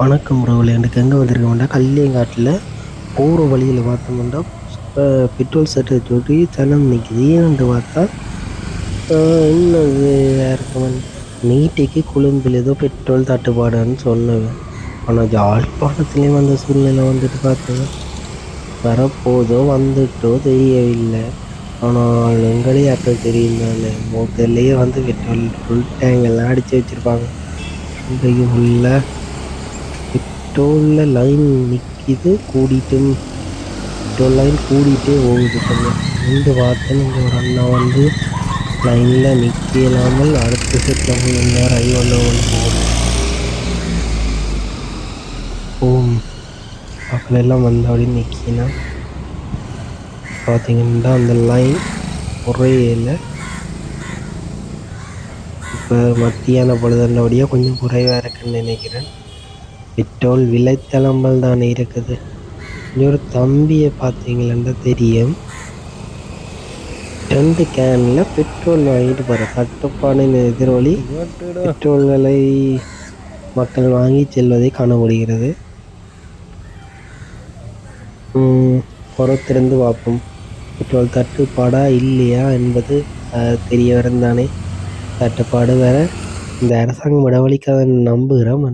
வணக்கம் ரோவில் எனக்கு எங்கே வந்திருக்கோம்னா கல்லியங்காட்டில் போகிற வழியில் பார்த்தோம்னா பெட்ரோல் சட்டை தொட்டி சனம் நிற்கிது. ஏன்னு பார்த்தா இன்னும் என்ன இது இருக்கும் நீட்டிக்கு கொழும்பில் ஏதோ பெட்ரோல் தட்டுப்பாடுன்னு சொன்னேன் ஆனால் ஜாழ்ப்பாணத்துலேயும் அந்த சூழ்நிலை வந்துட்டு பார்த்தேன் வரப்போதோ வந்துட்டோ தெரியவில்லை. ஆனால் எங்களே அப்போ தெரியும் தானே முதல்லையே வந்து பெட்ரோல் ஃபுல் டேங்கெல்லாம் அடித்து வச்சுருப்பாங்க. இன்றைக்கு ஃபுல்லாக பெட்ரோலில் லைன் நிற்கிது கூடிட்டும். டோல் லைன் கூடிட்டே போகுது கொஞ்சம் ரெண்டு பார்த்தேன் இங்கே ஒரு அண்ணா வந்து லைனில் நிற்க இல்லாமல் அடுத்த செட்டில் போய் என்ன ரயில் ஒன்று ஒன்று போகுது. ஓம். மக்கள் எல்லாம் வந்தபடி நிற்கினா பார்த்தீங்கன்னா அந்த லைன் குறையில இப்போ மத்தியான பொழுதுன்றபடியாக கொஞ்சம் குறைவாக இருக்குன்னு நினைக்கிறேன். பெட்ரோல் விலைத்தளம்பல் தான் இருக்குது. இங்க ஒரு தம்பியை பார்த்தீங்களா தெரியும். ரெண்டு கேனில் பெட்ரோல் வாங்கிட்டு போகிற கட்டுப்பாடின் எதிரொலி. பெட்ரோல் விலை மக்கள் வாங்கி செல்வதை காண முடிகிறது ம், பார்ப்போம். பெட்ரோல் தட்டுப்பாடா இல்லையா என்பது தெரிய வரும் தானே. தட்டுப்பாடு வேற. இந்த அரசாங்கம் இடவழிக்காத நம்புகிறோம்.